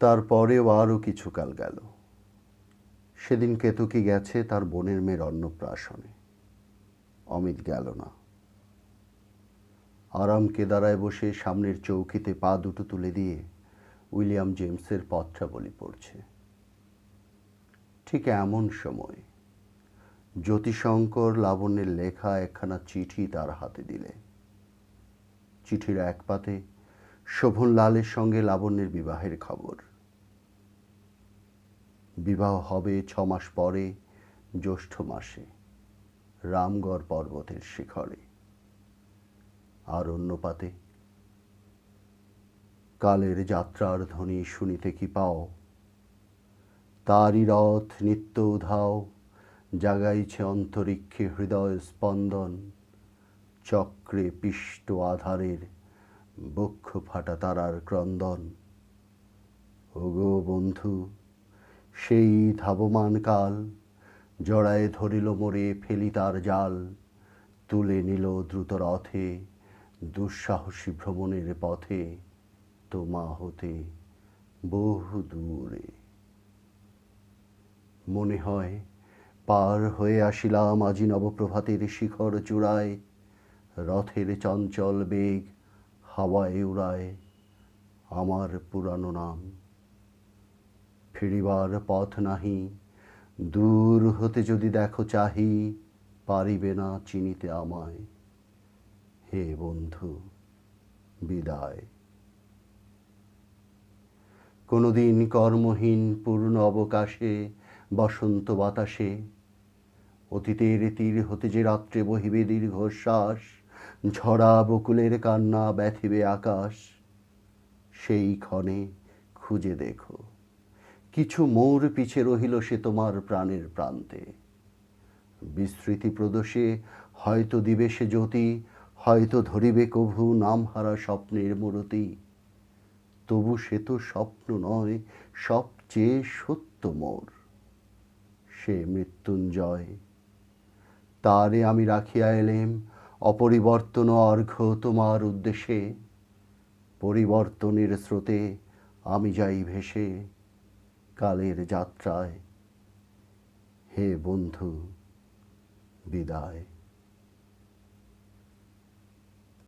তারপরেও আরও কিছুকাল গেল। সেদিন কেতকী গেছে তার বোনের মেয়ের অন্নপ্রাশনে। অমিত গেল না। আরাম কেদারায় বসে সামনের চৌকিতে পা দুটো তুলে দিয়ে উইলিয়াম জেমসের পত্রাবলী পড়ছে। ঠিক এমন সময় জ্যোতিশঙ্কর লাবণ্যের লেখা একখানা চিঠি তার হাতে দিলে। চিঠির এক পাতে শোভন লালের সঙ্গে লাবণ্যের বিবাহের খবর। বিবাহ হবে ছ মাস পরে, জ্যৈষ্ঠ মাসে, রামগড় পর্বতের শিখরে। আর অন্য পাতে কালের যাত্রার ধ্বনি শুনিতে কি পাও? তারই রথ নিত্য উধাও, জাগাইছে অন্তরিক্ষে হৃদয় স্পন্দন, চক্রে পিষ্ট আধারের বক্ষ ফাটা তারার ক্রন্দন। ওগো বন্ধু সেই ধাবমান কাল, জড়ায় ধরিল মোরে ফেলি তার জাল, তুলে নিল দ্রুত রথে দুঃসাহসী ভ্রমণের পথে তোমা হতে বহু দূরে। মনে হয় পার হয়ে আসিলাম আজি নবপ্রভাতের শিখর চূড়ায়, রথের চঞ্চল বেগ হাওয়ায় উড়ায় আমার পুরানো নাম। ফিরিবার পথ নাহি। দূর হতে যদি দেখো চাহি, পারিবে না চিনিতে আমায়। হে বন্ধু, বিদায়। কোনোদিন কর্মহীন পূর্ণ অবকাশে, বসন্ত বাতাসে, অতীতের তীর হতে যে রাত্রে বহিবে দীর্ঘশ্বাস ঝরা বকুলের কান্না ব্যথিবে আকাশ, সেই ক্ষণে খুঁজে দেখো। কিছু মোর পিছে রহিল সে তোমার প্রাণের প্রান্তে। বিস্মৃতি প্রদোষে হয়তো দিবে সে জ্যোতি, হয়তো ধরিবে কভু নামহারা স্বপ্নের মূরতি। তবু সে তো স্বপ্ন নয়, সবচেয়ে সত্য মোর। সে মৃত্যুঞ্জয়। তারে আমি রাখিয়া এলেম, অপরিবর্তন অর্ঘ্য তোমার উদ্দেশ্যে। পরিবর্তনের স্রোতে আমি যাই ভেসে। কালের যাত্রায়। হে বন্ধু বিদায়।